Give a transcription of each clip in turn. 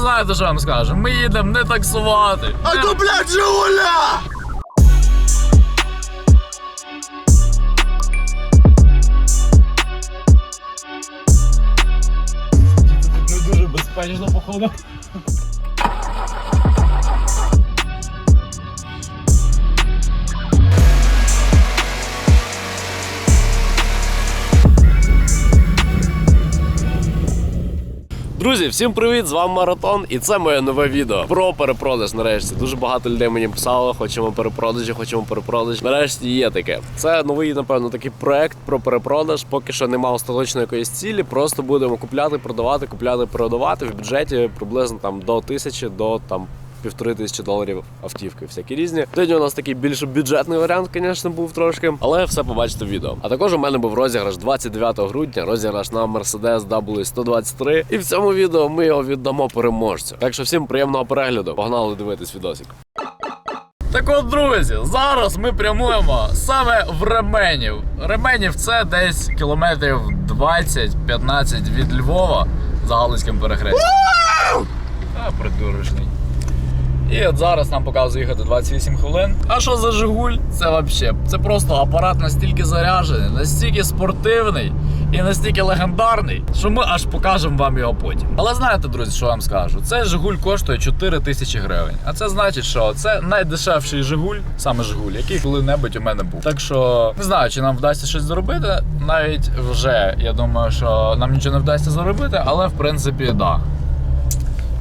знаєте, що я вам скажу? Ми їдемо не таксувати. А куплять Жигуля! Не дуже безпечно, походу. Друзі, всім привіт! З вами Маратон, і це моє нове відео про перепродаж. Нарешті дуже багато людей мені писало, хочемо перепродажі, хочемо перепродаж. Нарешті є таке. Це новий, напевно, такий проект про перепродаж. Поки що немає остаточної якоїсь цілі. Просто будемо купляти, продавати, купляти, продавати в бюджеті приблизно там до тисячі до там. Півтори тисячі доларів автівки, всякі різні. Сьогодні у нас такий більш бюджетний варіант, звісно, був трошки, але все побачите в відео. А також у мене був розіграш 29 грудня, розіграш на Mercedes W123. І в цьому відео ми його віддамо переможцю. Так що всім приємного перегляду. Погнали дивитись відосик. Так от, друзі, зараз ми прямуємо саме в Ременів. Ременів це десь кілометрів 20-15 від Львова за Галицьким перехрестям. А, придурочний. І от зараз нам показує їхати 28 хвилин. А що за Жигуль? Це взагалі, це просто апарат настільки заряджений, настільки спортивний і настільки легендарний, що ми аж покажемо вам його потім. Але знаєте, друзі, що вам скажу? Цей Жигуль коштує 4 тисячі гривень. А це значить, що це найдешевший Жигуль, саме Жигуль, який коли-небудь у мене був. Так що не знаю, чи нам вдасться щось заробити. Навіть вже я думаю, що нам нічого не вдасться заробити, але в принципі. Да.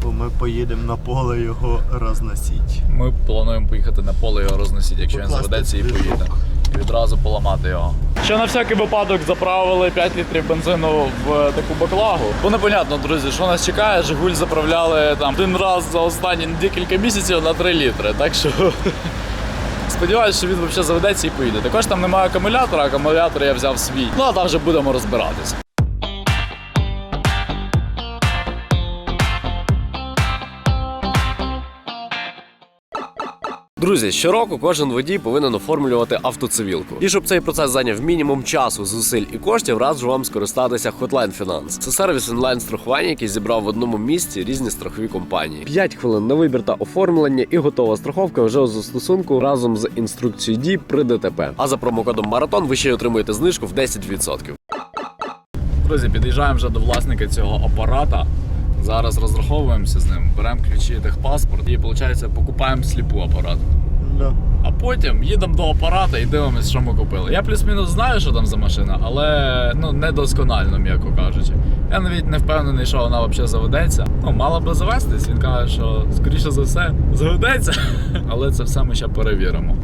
Бо ми поїдемо на поле його розносіть. Ми плануємо поїхати на поле його розносити, якщо він заведеться і движок. поїде. І відразу поламати його. Ще на всякий випадок заправили 5 літрів бензину в таку баклагу. Бо непонятно, друзі, що нас чекає. Жигуль заправляли там один раз за останні декілька місяців на 3 літри. Так що. Сподіваюсь, що він взагалі заведеться і поїде. Також там немає акумулятора, акумулятор я взяв свій. Ну а там вже будемо розбиратись. Друзі, щороку кожен водій повинен оформлювати автоцивілку. І щоб цей процес зайняв мінімум часу, зусиль і коштів, раджу вам скористатися Hotline Finance. Це сервіс онлайн страхування, який зібрав в одному місці різні страхові компанії. 5 хвилин на вибір та оформлення і готова страховка вже у застосунку разом з інструкцією дій при ДТП. А за промокодом Маратон ви ще й отримуєте знижку в 10%. Друзі, під'їжджаємо вже до власника цього апарата. Зараз розраховуємося з ним, беремо ключі техпаспорт і, виходить, покупаємо сліпу апарат. Да. А потім їдемо до апарата і дивимося, що ми купили. Я плюс-мінус знаю, що там за машина, але ну не досконально, м'яко кажучи. Я навіть не впевнений, що вона взагалі заведеться. Ну, мала би завестись. Він каже, що скоріше за все заведеться. Але це все ми ще перевіримо.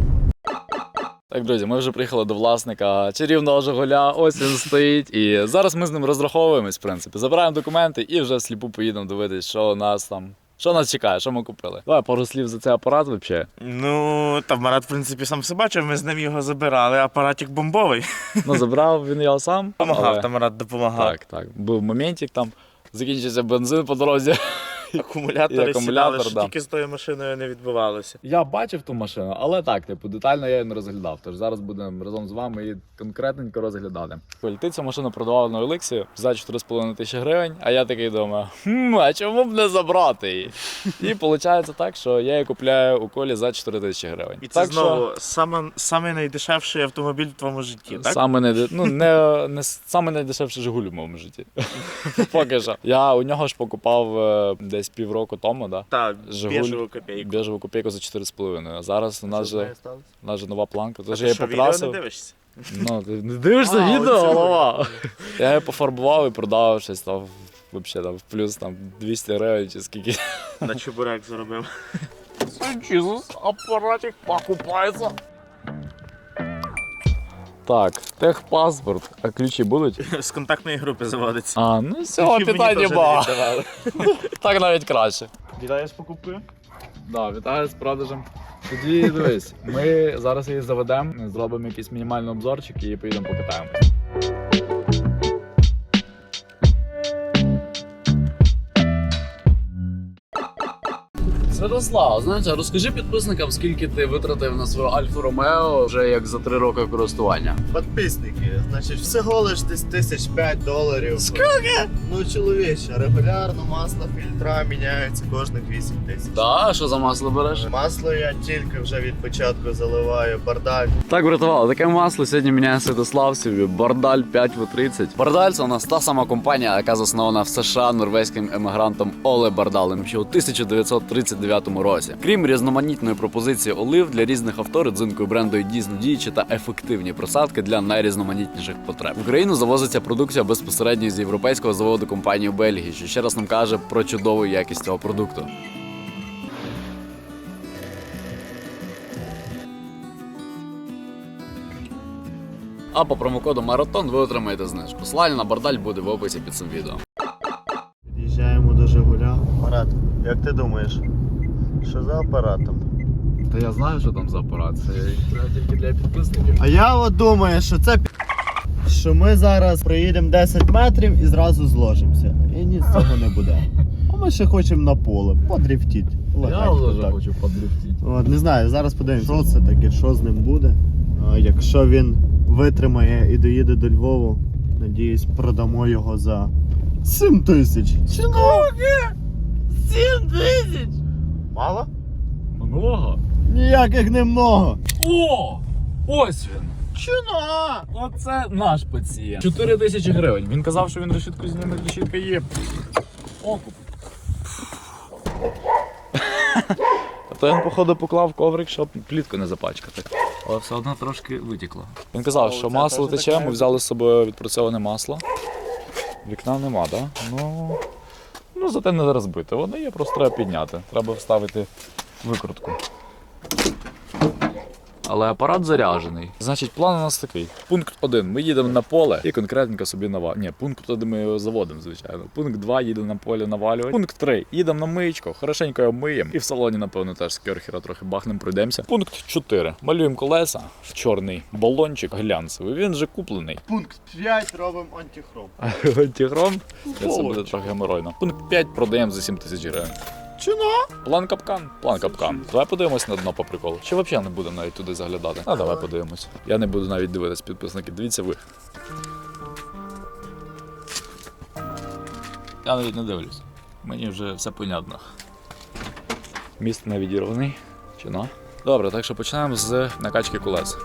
Так, друзі, ми вже приїхали до власника чарівного Жигуля. Ось він стоїть. І зараз ми з ним розраховуємось, в принципі. Забираємо документи і вже сліпу поїдемо дивитись, що у нас там. Що нас чекає, що ми купили? Давай пару слів за цей апарат взагалі. Ну, та Марат, в принципі, сам все бачив, ми з ним його забирали, апаратик бомбовий. Ну, забрав він його сам. Помагав, але- та Марат допомагав. Так, так. Був моментик там, закінчився бензин по дорозі. Акумулятори І сідали, що да. тільки з тою машиною не відбувалося. Я бачив ту машину, але так, типу, детально я її не розглядав. Тож зараз будемо разом з вами її конкретненько розглядати. Ти цю машину продавав на Еликсі за 4,5 тисячі гривень, а я такий думаю, хм, а чому б не забрати її? І виходить так, що я її купляю у колі за 4 тисячі гривень. І це так, знову саме, саме найдешевший автомобіль в твоєму житті, так? Саме найде... ну, не, не саме найдешевший Жигуль в моєму житті. Поки що. Я у нього ж покупав е, десь півроку тому, да? Так, Жигуль. біжеву копійку. Біжеву копійку за 4,5. А зараз у нас же, у нас же нова планка. Тож Ти я її що, відео не покрасив. дивишся? Ну, ти не дивишся А, відео, оце голова. Я її пофарбував і продав щось там. Вообще там в плюс там 200 гривень чи скільки. На чебурек заробив. Ісус, апаратик покупається. Так, техпаспорт. А ключі будуть? З контактної групи заводиться. А, ну все, мені питань теж не віддавали. Так навіть краще. Вітаю з покупкою. Да, вітаю з продажем. Тоді дивись, ми зараз її заведемо, зробимо якийсь мінімальний обзорчик і поїдемо покатаємо. Святослав, знаєш, розкажи підписникам, скільки ти витратив на свою Альфу Ромео вже як за три роки користування. Підписники, значить, всього лиш десь тисяч п'ять доларів. Скільки? Ну, чоловіче, регулярно масло фільтра міняється кожних 8 тисяч. Да, що за масло береш? Масло я тільки вже від початку заливаю, бардак. Так, братва, таке масло сьогодні міняє Святослав собі. Бардаль 5В30. Бардаль це у нас та сама компанія, яка заснована в США норвезьким емігрантом Оле Бардалем ще у 1939 році. Крім різноманітної пропозиції олив для різних авто, родзинкою бренду дійсно діючі та ефективні просадки для найрізноманітніших потреб. В Україну завозиться продукція безпосередньо з європейського заводу компанії у Бельгії, що ще раз нам каже про чудову якість цього продукту. А по промокоду Маратон ви отримаєте знижку. Посилання на бардаль буде в описі під цим відео. Під'їжджаємо до Жигуля. Марат, як ти думаєш, що за апаратом? Та я знаю, що там за апарат. Це тільки для підписників. А я от думаю, що це що ми зараз проїдемо 10 метрів і зразу зложимося. І ні з цього не буде. А ми ще хочемо на поле, подрифтіть. Я вже хочу подрифтити. От, не знаю, зараз подивимося, що це таке, що з ним буде. А, якщо він витримає і доїде до Львову, надіюсь, продамо його за 7 тисяч. Скільки? 7 тисяч! Мало? Много? Ніяких не много. О! Ось він! Чуна! Оце наш пацієнт. 4 тисячі гривень. Він казав, що він решітку зніме, решітка є. Окуп. А то він, походу, поклав коврик, щоб плітку не запачкати. Але все одно трошки витікло. Він казав, що масло тече, ми взяли з собою відпрацьоване масло. Вікна нема, так? Да? Ну, ну зате не розбите. Воно є, просто треба підняти. Треба вставити викрутку. Але апарат заряджений. Значить, план у нас такий. Пункт 1. Ми їдемо на поле і конкретненько собі навалюємо. Ні, пункт 1 ми його заводимо, звичайно. Пункт 2 їдемо на поле навалювати. Пункт 3. Їдемо на миєчко, хорошенько його миємо. І в салоні, напевно, теж з керхера трохи бахнем, пройдемося. Пункт 4. Малюємо колеса в чорний балончик глянцевий. Він вже куплений. Пункт 5 робимо антихром. Антигром. Це буде трохи геморойно. Пункт 5 продаємо за 7 тисяч гривень. Чуна? План капкан, план капкан. Давай подивимось на дно по приколу. Чи взагалі не будемо навіть туди заглядати? А давай подивимось. Я не буду навіть дивитись підписники. Дивіться ви. Я навіть не дивлюсь. Мені вже все понятно. Міст не відірваний. Чи на? Добре, так що починаємо з накачки колес.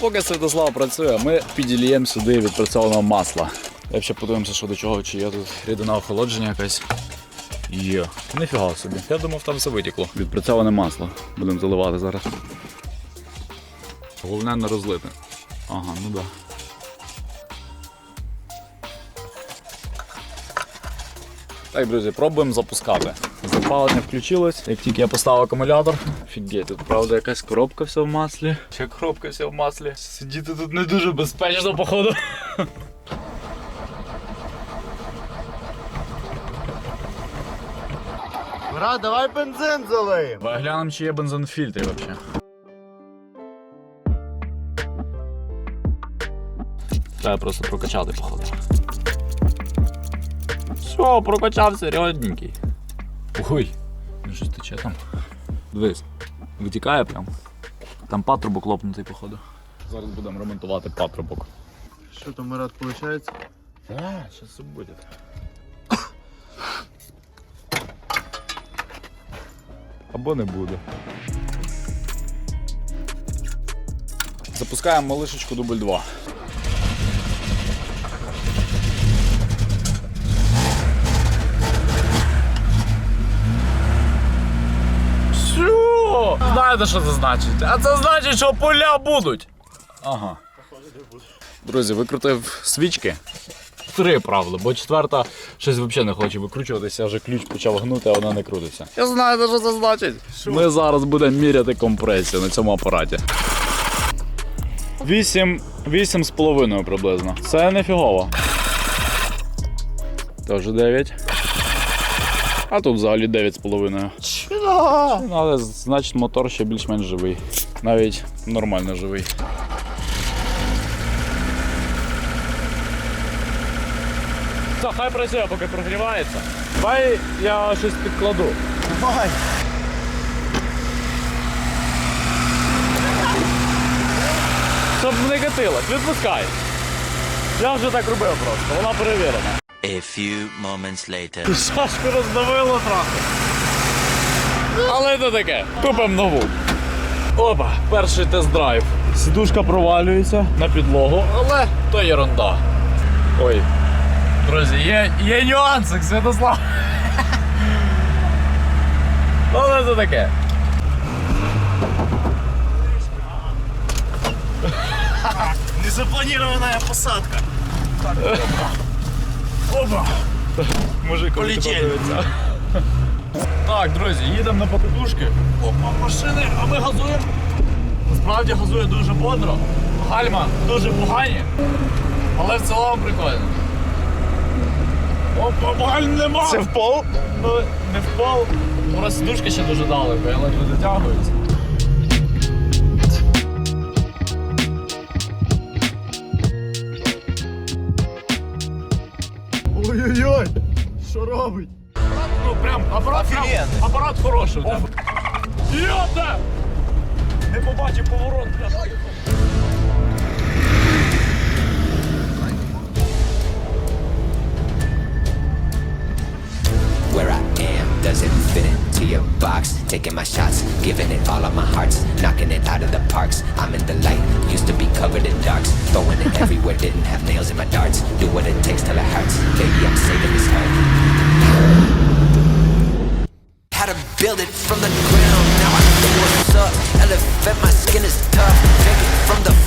Поки Святослав працює, ми піділіємо сюди відпрацьованого масла. Я ще подивимося, що до чого, чи є тут рідина охолодження якась. Є. Ніфіга собі. Я думав, там все витікло. Відпрацьоване масло. Будемо заливати зараз. Головне не розлити. Ага, ну да. Так, друзі, пробуємо запускати. Запалення включилось. Як тільки я поставив акумулятор. Офігеть, тут правда якась коробка вся в маслі. Ще коробка вся в маслі. Сидіти тут не дуже безпечно, походу. Брат, давай бензин залиємо. Давай глянемо, чи є бензин в фільтрі взагалі. Треба просто прокачати, походу. Все, прокачався рядненький. Ой, ну щось тече там. Дивись, витікає прям. Там патрубок лопнутий, походу. Зараз будемо ремонтувати патрубок. Що там, Марат, виходить? Так, зараз все буде. Або не буде. Запускаємо малишечку дубль 2. Що? Знаєте, що це значить? А це значить, що поля будуть. Ага. Друзі, викрутив свічки. Три, правда, бо четверта щось взагалі не хоче викручуватися, вже ключ почав гнути, а вона не крутиться. Я знаю, що це значить. Ми зараз будемо міряти компресію на цьому апараті. Вісім, вісім з половиною приблизно. Це не фігово. Тож 9. А тут взагалі 9 з половиною. Чуна! Ну, але значить мотор ще більш-менш живий. Навіть нормально живий. Все, хай працює, поки прогрівається. Давай я щось підкладу. Давай! Щоб не катилось, відпускай. Я вже так робив просто, вона перевірена. A few moments later. Шашку роздавило трохи. Але це таке. Купимо нову. Опа, перший тест-драйв. Сідушка провалюється на підлогу, але то ерунда. Ой. Друзі, є, є нюансик, Святослав. Але це таке. Незапланированная посадка. Опа! Мужик Полетели. Так, друзі, їдемо на покатушки. Опа, машини, а ми газуємо. Насправді газує дуже бодро. Гальма дуже погані. Але в цілому прикольно. Опа, гальм нема! Це в пол? Ну, не впав. Просто сидушки ще дуже далеко, я ледве дотягуюсь. Ой-ой-ой! Що робить? Ну прям апарат, прям, апарат хороший. Йота! Не побачив поворот, бля. Where I am doesn't fit into your box. Taking my shots, giving it all of my hearts, knocking it out of the parks. I'm in the light, used to be covered in darks. Throwing it everywhere, didn't have nails in my darts. Do what it takes till it hurts. Baby, I'm saving this heart. How to build it from the ground. Now I know what's up. Elevate my skin is tough. Drink it from the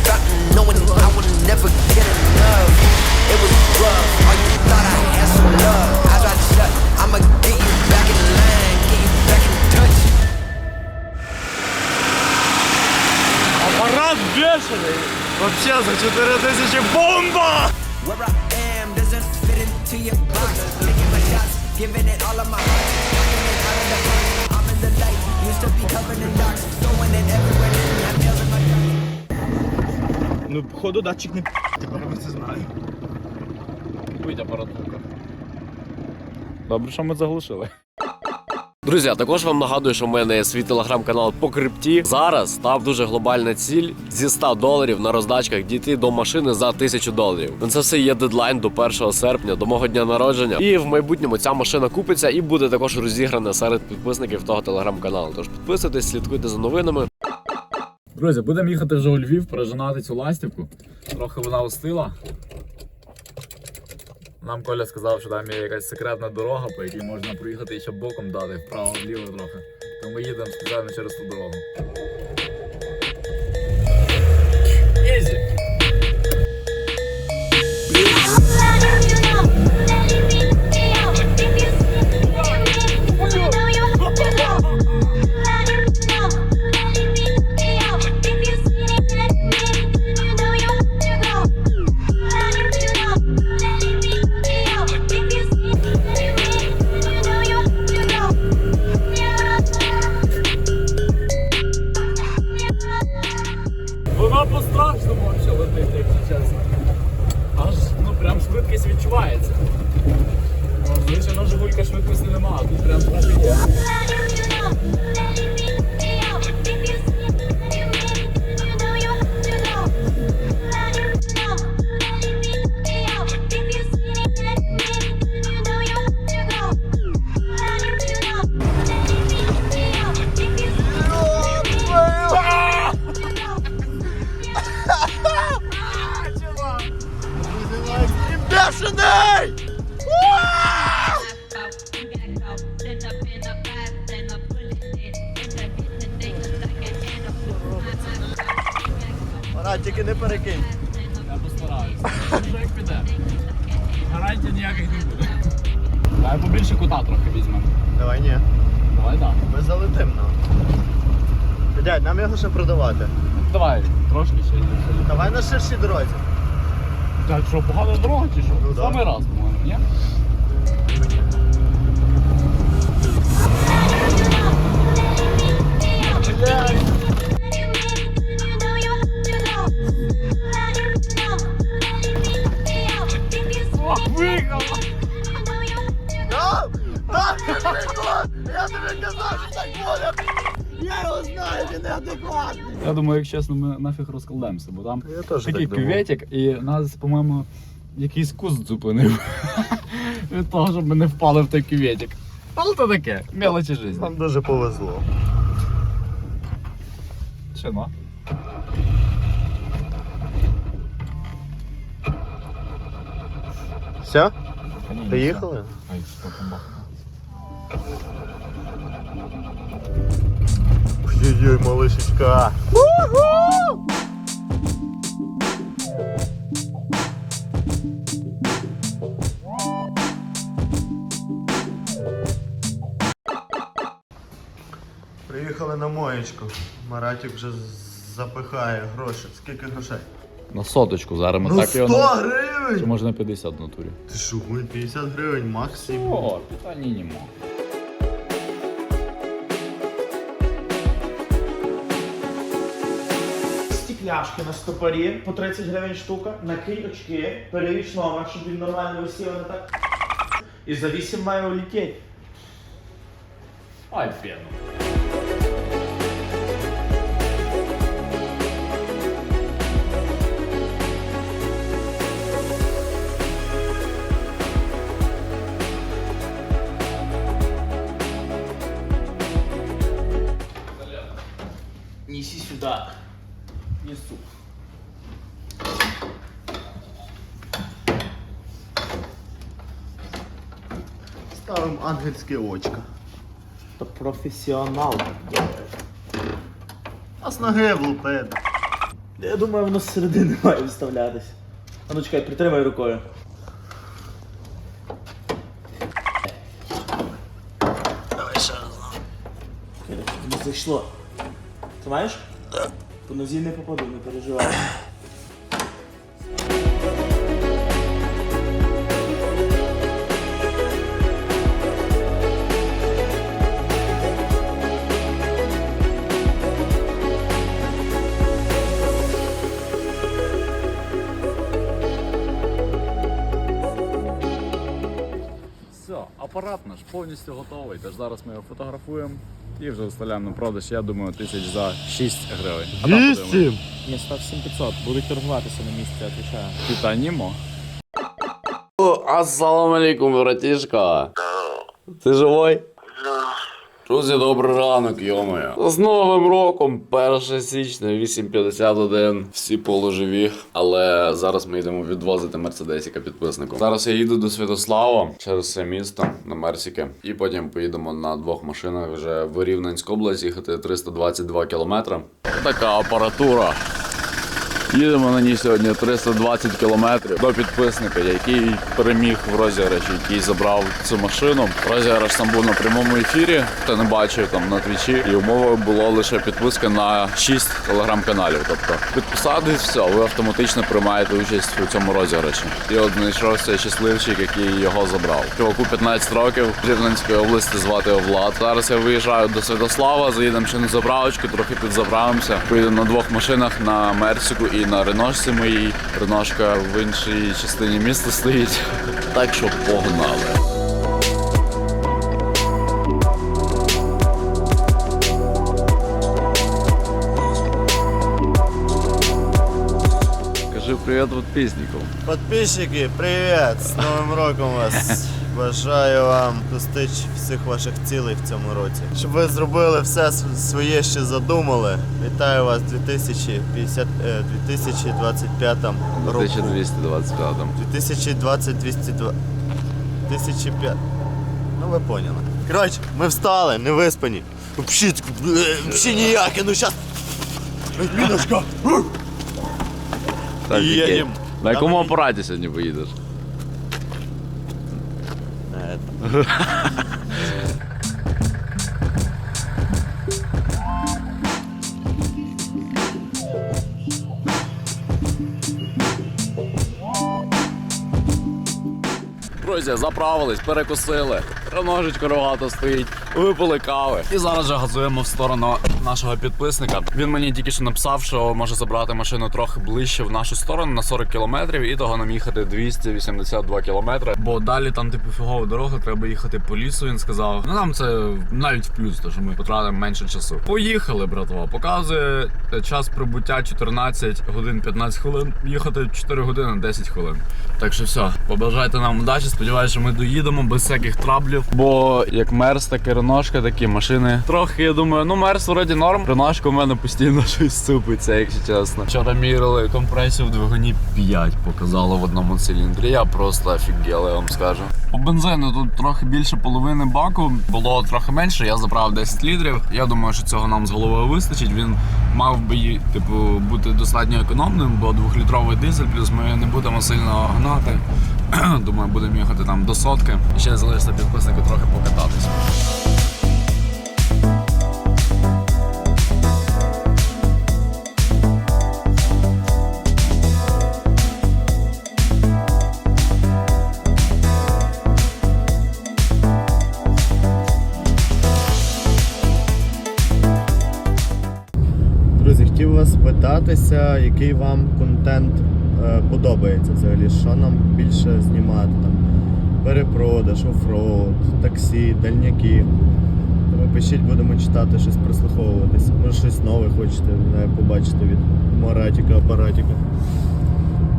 Ну, походу, датчик не тепер ми це знаємо. Будь апаратурка. Добре, що ми заглушили. Друзі, а також вам нагадую, що в мене є свій телеграм-канал по крипті. Зараз став дуже глобальна ціль зі 100 доларів на роздачках дійти до машини за 1000 доларів. Ну це все є дедлайн до 1 серпня, до мого дня народження. І в майбутньому ця машина купиться і буде також розіграна серед підписників того телеграм-каналу. Тож підписуйтесь, слідкуйте за новинами. Друзі, будемо їхати вже у Львів, пережинати цю ластівку. Трохи вона остила. Нам Коля сказав, що там є якась секретна дорога, по якій можна проїхати і ще боком дати вправо-вліво трохи. Тому їдемо спеціально через ту дорогу. Бешений! Пора, тільки не перекинь. Я постараюсь. Вже як піде. Гарантій ніяких не буде. Давай побільше кута трохи візьмемо. Давай ні. Давай так. Ми залетим нам. Дядь, нам його ще продавати. Давай, трошки ще. Давай на ширшій дорозі. Так що, погана дорога чи що? Ну, да. Самий раз, по-моєму, ні? Я тебе казав, що Так, так, Я думаю, як чесно, ми нафіг розкладемося, бо там Я теж такий так думав. кюветик, і нас, по-моєму, якийсь куст зупинив. Від того, щоб ми не впали в той кюветик. Але то таке, мелочі життя. Нам дуже повезло. Чи ну? Все? Приїхали? Ай, що там бахнуло? Ой-ой, малышечка. Приїхали на моєчку. Маратик вже запихає гроші. Скільки грошей? На соточку зараз ми Ну так 100 його. на- гривень! може на 50 в натурі? Ти що, гуль, 50 гривень максимум. О, питання нема. Стекляшки на стопорі по 30 гривень штука, накинь очки, перевіч номер, щоб він нормально висів, а не так. І за 8 має улетіти. Ай, фену. Неси сюда. Несу. Ставимо ангельське очко. То професіонал. А з ноги влупити. Я думаю, воно з середини має вставлятися. А ну чекай, притримай рукою. Давай ще раз. Зайшло. Тримаєш? Так. По нозі не попаду, не переживай. Все, апарат наш повністю готовий. Тож зараз ми його фотографуємо і вже виставляємо на продаж, я думаю, тисяч за 6 гривень. А там подивимось. Вісім! Ні, став 7500, будуть торгуватися на місці, отвечаю. Питань нема. Ассалам алейкум, братишка. Ти живой? Друзі, добрий ранок, йомою. З Новим роком, 1 січня, 8.51. Всі полуживі. Але зараз ми йдемо відвозити мерседесіка підписнику. Зараз я їду до Святослава через все місто на Мерсіки. І потім поїдемо на двох машинах вже в Рівненську область їхати 322 кілометри. Така апаратура. Їдемо на ній сьогодні 320 кілометрів до підписника, який переміг в розіграші, який забрав цю машину. Розіграш сам був на прямому ефірі. Хто не бачив там на твічі, і умовою було лише підписка на 6 телеграм-каналів. Тобто підписатись, все, ви автоматично приймаєте участь у цьому розіграші. І от знайшовся щасливчик, який його забрав. Чуваку 15 років з Рівненської області звати його Влад. Зараз я виїжджаю до Святослава, заїдемо ще на заправочку, трохи підзаправимося. Поїдемо на двох машинах на Мерсіку і на Реношці моїй. Реношка в іншій частині міста стоїть. Так що погнали. Кажи привіт підписникам. Подписчики, привіт! З Новим роком вас! Бажаю вам достичь всіх ваших цілей в цьому році. Щоб ви зробили все своє, що задумали. Вітаю вас в 2050, е, 2025 року. 1225. 2020 202 2005. Ну ви поняли. Коротше, ми встали, не виспані. Взагалі, взагалі ніяке, ну щас. Міночка! Так, Їдем. На якому апараті сьогодні поїдеш? Друзі, заправились, перекусили. Ножичка рогато стоїть. Випили кави. І зараз же газуємо в сторону нашого підписника. Він мені тільки що написав, що може забрати машину трохи ближче в нашу сторону на 40 кілометрів, і того нам їхати 282 кілометри. Бо далі там типу фігова дорога, треба їхати по лісу. Він сказав. Ну нам це навіть в плюс, то що ми потратимо менше часу. Поїхали, братва. Показує час прибуття 14 годин 15 хвилин. Їхати 4 години 10 хвилин. Так що все, побажайте нам удачі. Сподіваюся, що ми доїдемо без всяких траблів. Бо як мерз, так і реношка, такі машини. Трохи я думаю, ну мерз вроді норм. Реношка у мене постійно щось супиться, якщо чесно. Вчора мірили компресію в двигуні 5 показало в одному циліндрі. Я просто офігел, я вам скажу. По бензину тут трохи більше половини баку. Було трохи менше. Я заправив 10 літрів. Я думаю, що цього нам з головою вистачить. Він мав би типу бути достатньо економним, бо двохлітровий дизель, плюс ми не будемо сильно гнати. Думаю, будемо їхати там до сотки. І ще залишиться підписнику трохи покататись. Хотів вас спитатися, який вам контент е, подобається взагалі, що нам більше знімати там. Перепродаж, оффроуд, таксі, дальняки. Тому пишіть, будемо читати, щось прислуховуватись. Може щось нове хочете побачити від Маратіка, апаратіка.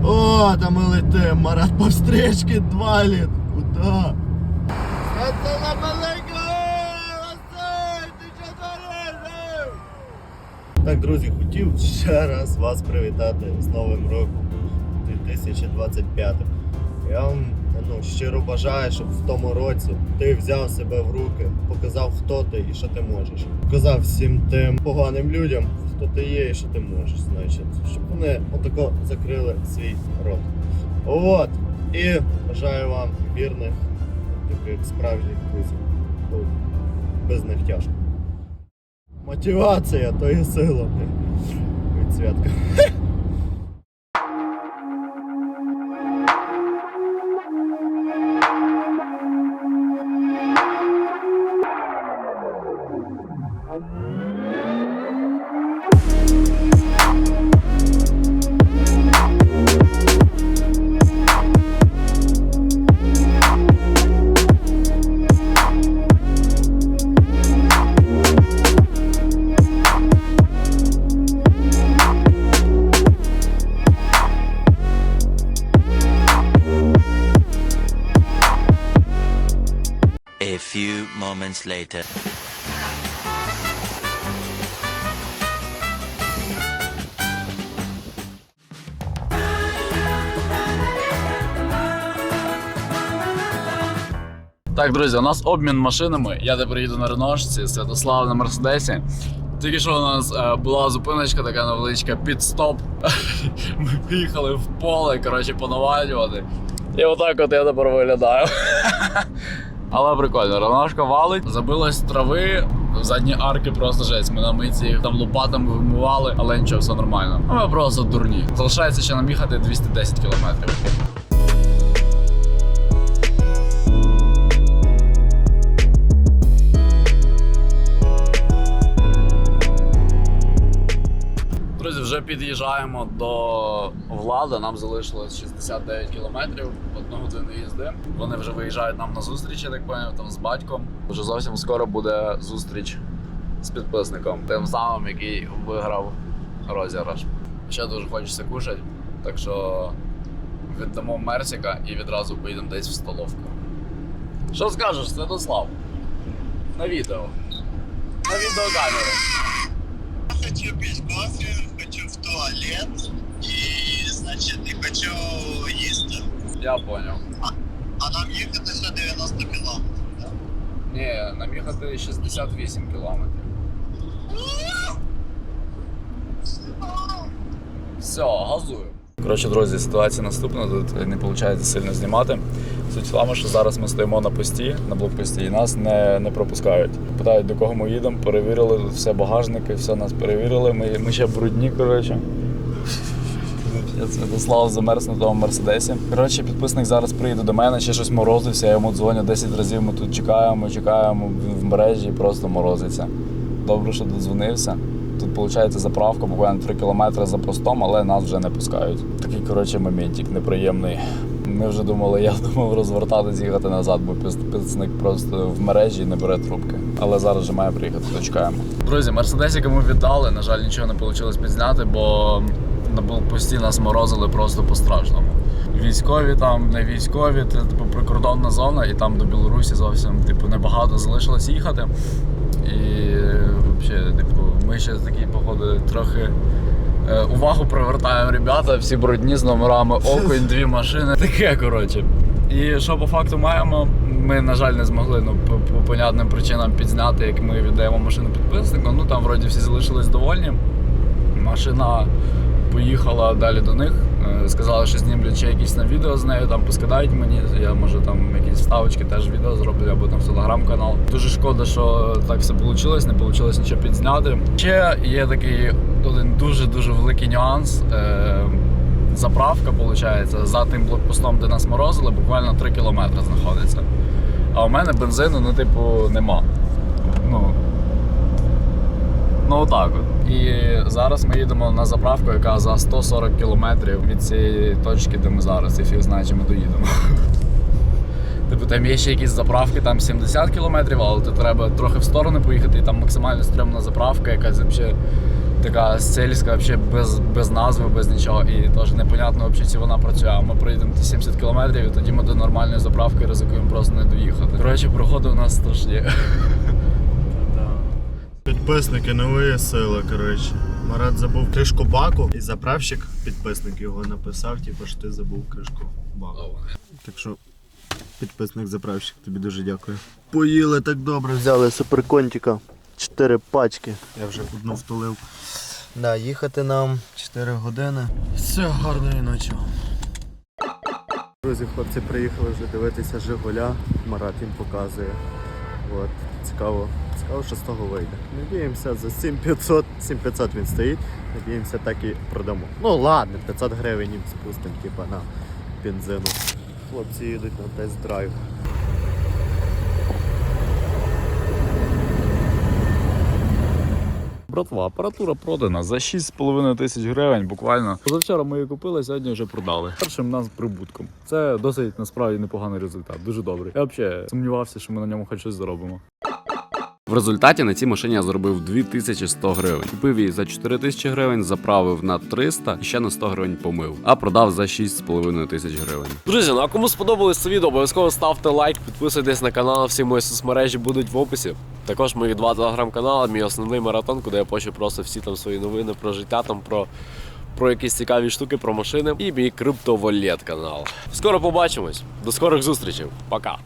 О, там ми летим, Марат по встречці дваліт. Куда? Так, друзі, хотів ще раз вас привітати з Новим роком 2025. Я вам ну, щиро бажаю, щоб в тому році ти взяв себе в руки, показав, хто ти і що ти можеш. Показав всім тим поганим людям, хто ти є і що ти можеш, значить, щоб вони отако закрили свій рот. От. І бажаю вам вірних, таких справжніх друзів. Без них тяжко. Мотивація то є сила. блін. Від святка. Later. Так, друзі, у нас обмін машинами. Я тепер їду на Реношці, Святослав на Мерседесі. Тільки що у нас е, була зупиночка така невеличка, підстоп. Ми поїхали в поле, коротше, понавалювати. І отак от я тепер виглядаю. Але прикольно, Реношка валить, забилась трави, задні арки просто жесть. Ми на митці їх там лопатами вимивали, але нічого, все нормально. А ми просто дурні. Залишається ще нам їхати 210 кілометрів. Вже під'їжджаємо до влади. Нам залишилось 69 кілометрів, одну годину їзди. Вони вже виїжджають нам на зустріч, я так поняв, там з батьком. Вже зовсім скоро буде зустріч з підписником, тим самим, який виграв розіграш. Ще дуже хочеться кушати, так що віддамо Мерсіка і відразу поїдемо десь в столовку. Що скажеш, Святослав? На відео. На відеокамеру. хочу пить кофе, туалет и, значит, и хочу їсти. Я поняв. А нам їхати ще 90 кілометрів, да? Ні, нам їхати 68 кілометрів. Все, газую. Коротше, друзі, ситуація наступна. Тут не виходить сильно знімати. Суть в що зараз ми стоїмо на пості, на блокпості, і нас не, не пропускають. Питають, до кого ми їдемо, перевірили все багажники, все нас перевірили. Ми, ми ще брудні, коротше. Святослав замерз на тому мерседесі. Коротше, підписник зараз приїде до мене, ще щось морозився. Я йому дзвоню 10 разів. Ми тут чекаємо, чекаємо. В мережі і просто морозиться. Добре, що додзвонився. Тут виходить заправка, буквально 3 кілометри за простом, але нас вже не пускають. Такий коротше моментик неприємний. Ми вже думали, я думав розвертатись, їхати назад, бо підписник просто в мережі не бере трубки. Але зараз вже має приїхати, то чекаємо. Друзі, мерседесіка ми віддали. На жаль, нічого не вийшло підзняти, бо на блокпості нас морозили просто по-страшному. Військові там, не військові, це типу прикордонна зона, і там до Білорусі зовсім типу небагато залишилось їхати. І взагалі, типу, ми ще такі, походу, трохи увагу привертаємо ребята, всі брудні з номерами окунь, дві машини. Таке, коротше. І що по факту маємо? Ми, на жаль, не змогли ну, по, по понятним причинам підзняти, як ми віддаємо машину підписнику. Ну там вроді всі залишились довольні. Машина поїхала далі до них. Е, Сказали, що знімлять ще якісь на відео з нею, там поскидають мені. Я може там якісь вставочки теж відео зроблю, або там телеграм-канал. Дуже шкода, що так все вийшло, не вийшло нічого підзняти. Ще є такий один дуже-дуже великий нюанс. Е, Заправка, виходить, за тим блокпостом, де нас морозили, буквально 3 кілометри знаходиться. А у мене бензину, ну, типу, нема. Ну, Ну отак от. І зараз ми їдемо на заправку, яка за 140 кілометрів від цієї точки, де ми зараз, і фіг знає, чи ми доїдемо. Типу там є ще якісь заправки, там 70 кілометрів, але то треба трохи в сторону поїхати, і там максимально стрьомна заправка, якась взагалі така сельська, взагалі без, без назви, без нічого. І теж непонятно, взагалі, чи вона працює. А ми проїдемо ті 70 кілометрів, і тоді ми до нормальної заправки ризикуємо просто не доїхати. Коротше, проходи у нас страшні. Підписники нової сили, коротше. Марат забув кришку баку, і заправщик, підписник його написав, типу, що ти забув кришку баку. Так що, підписник заправщик, тобі дуже дякую. Поїли так добре, взяли суперконтіка. Чотири пачки. Я вже одну втулив. Да, їхати нам 4 години. Все, гарної ночі. Друзі, хлопці приїхали вже дивитися Жигуля. Марат їм показує. От, цікаво, з того вийде. Надіємося, за 7500, 7500 він стоїть. Надіємося, так і продамо. Ну ладно, 500 гривень їм спустимо, типа на бензину. Хлопці їдуть на тест-драйв. Братва, апаратура продана за 6,5 тисяч гривень. Буквально позавчора ми її купили, сьогодні вже продали. Першим нас прибутком. Це досить насправді непоганий результат. Дуже добрий. Я взагалі сумнівався, що ми на ньому хоч щось заробимо. В результаті на цій машині я заробив 2100 гривень. Купив її за 4000 гривень, заправив на 300 і ще на 100 гривень помив, а продав за 6,5 тисяч гривень. Друзі, ну а кому сподобалось це відео, обов'язково ставте лайк, підписуйтесь на канал, всі мої соцмережі будуть в описі. Також мої два телеграм-канали, мій основний маратон, куди я пощу просто всі там свої новини про життя, там про. Про якісь цікаві штуки, про машини і мій криптовалет канал. Скоро побачимось. До скорих зустрічей. Пока.